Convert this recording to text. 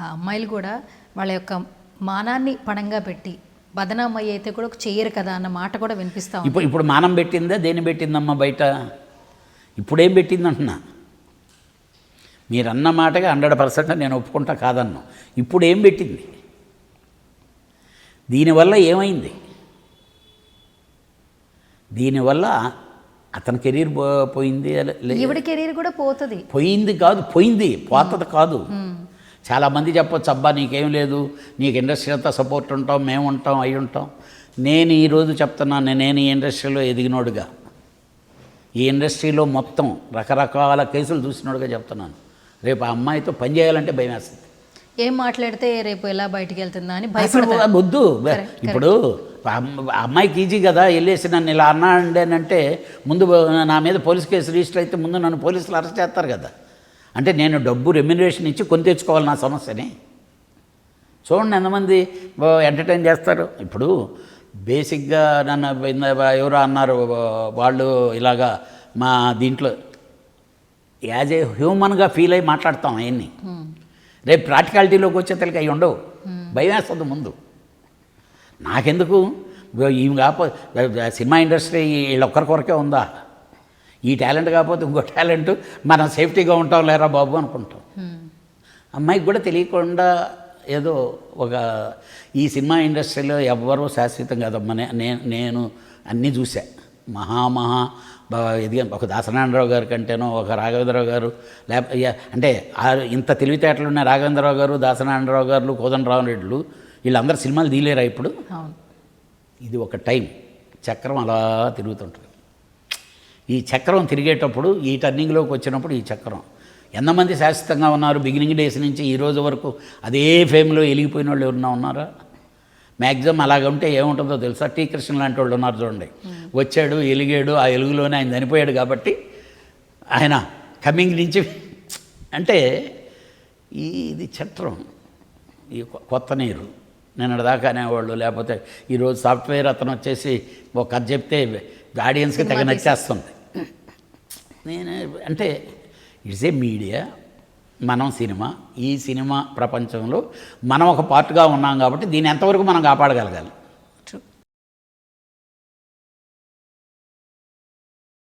ఆ అమ్మాయిలు కూడా వాళ్ళ యొక్క మానాన్ని పణంగా పెట్టి బదనామయ్య అయితే కూడా చెయ్యరు కదా అన్న మాట కూడా వినిపిస్తా ఇప్పుడు ఇప్పుడు మానం పెట్టిందా దేని పెట్టిందమ్మా బయట? ఇప్పుడేం పెట్టింది అంటున్నా మీరు అన్న మాటగా హండ్రెడ్ పర్సెంట్ నేను ఒప్పుకుంటా కాదన్ను. ఇప్పుడు ఏం పెట్టింది? దీనివల్ల ఏమైంది? దీనివల్ల అతని కెరీర్ పోయింది ఈవిడ కెరీర్ కూడా పోతుంది. పోయింది కాదు పోయింది పోతుంది కాదు. చాలామంది చెప్పొచ్చు అబ్బా నీకేం లేదు నీకు ఇండస్ట్రీ అంతా సపోర్ట్ ఉంటాం మేము ఉంటాం అయి ఉంటాం. నేను ఈరోజు చెప్తున్నాను నేను ఈ ఇండస్ట్రీలో ఎదిగినోడుగా. ఈ ఇండస్ట్రీలో మొత్తం రకరకాల కేసులు చూసినోడుగా చెప్తున్నాను. రేపు ఆ అమ్మాయితో పని చేయాలంటే భయం వేస్తుంది. ఏం మాట్లాడితే రేపు ఎలా బయటికి వెళ్తుందా అని వద్దు. ఇప్పుడు అమ్మాయికి ఈజీ కదా వెళ్ళేసి నన్ను ఇలా అన్నాడండి అని అంటే ముందు నా మీద పోలీస్ కేసు రిజిస్టర్ అయితే ముందు నన్ను పోలీసులు అరెస్ట్ చేస్తారు కదా. అంటే నేను డబ్బు రెమ్యునరేషన్ ఇచ్చి కొని తెచ్చుకోవాలి నా సమస్యని. చూడండి ఎంతమంది ఎంటర్టైన్ చేస్తారు. ఇప్పుడు బేసిక్గా నన్ను ఎవరో అన్నారు వాళ్ళు ఇలాగా మా దీంట్లో. యాజ్ ఏ హ్యూమన్గా ఫీల్ అయ్యి మాట్లాడతాం అవన్నీ రేపు ప్రాక్టికాలిటీలోకి వచ్చేతలకి అవి ఉండవు. భయం వేస్తుంది ముందు. నాకెందుకు? ఈమె కాకపోతే సినిమా ఇండస్ట్రీ వీళ్ళొక్కరి కొరకే ఉందా? ఈ టాలెంట్ కాకపోతే ఇంకో టాలెంట్ మనం సేఫ్టీగా ఉంటాం లేరా బాబు అనుకుంటాం. అమ్మాయికి కూడా తెలియకుండా ఏదో ఒక ఈ సినిమా ఇండస్ట్రీలో ఎవ్వరూ శాశ్వతం కాదమ్మా. నే- నే- నేను అన్నీ చూసా మహామహా ఎదిగా ఒక దాసనారాయణరావు గారి కంటేనో ఒక రాఘవేంద్రరావు గారు లేకపోతే అంటే ఇంత తెలివితేటలు ఉన్న రాఘవేంద్రరావు గారు దాసనారాయణరావు గారు కోదండరావు రెడ్లు వీళ్ళందరూ సినిమాలు తీలేరా ఇప్పుడు? ఇది ఒక టైం. చక్రం అలా తిరుగుతుంటుంది. ఈ చక్రం తిరిగేటప్పుడు ఈ టర్నింగ్లోకి వచ్చినప్పుడు ఈ చక్రం. ఎంతమంది శాశ్వతంగా ఉన్నారు? బిగినింగ్ డేస్ నుంచి ఈ రోజు వరకు అదే ఫేమ్లో వెలిగిపోయిన వాళ్ళు ఎవరన్నా ఉన్నారా? మ్యాక్సిమం అలాగ ఉంటే ఏముంటుందో తెలుసా? టీ కృష్ణ లాంటి వాళ్ళు ఉన్నారు చూడండి. వచ్చాడు ఎలిగాడు ఆ ఎలుగులోనే ఆయన చనిపోయాడు కాబట్టి ఆయన కమింగ్ నుంచి అంటే ఇది చట్రం ఈ కొత్త నీరు. నిన్నటి దాకా అనేవాళ్ళు లేకపోతే ఈరోజు సాఫ్ట్వేర్ అతను వచ్చేసి ఒక కథ చెప్తే ఆడియన్స్కి తెగ నచ్చేస్తుంది. నేను అంటే ఇట్స్ ఏ మీడియా మనం సినిమా. ఈ సినిమా ప్రపంచంలో మనం ఒక పార్ట్గా ఉన్నాం కాబట్టి దీన్ని ఎంతవరకు మనం కాపాడగలగాలి?